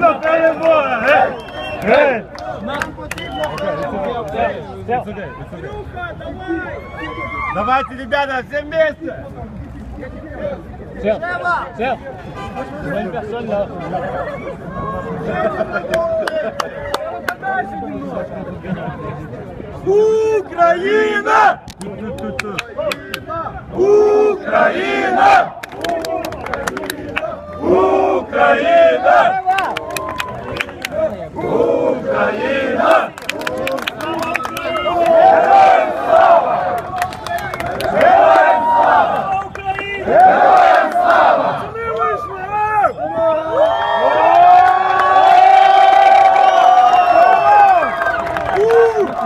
потрібна перемога! Гей! Гей! Нам потрібна перемога! Давайте, ребята, все вместе! Сел! Сел! Украина! Украина! Украина!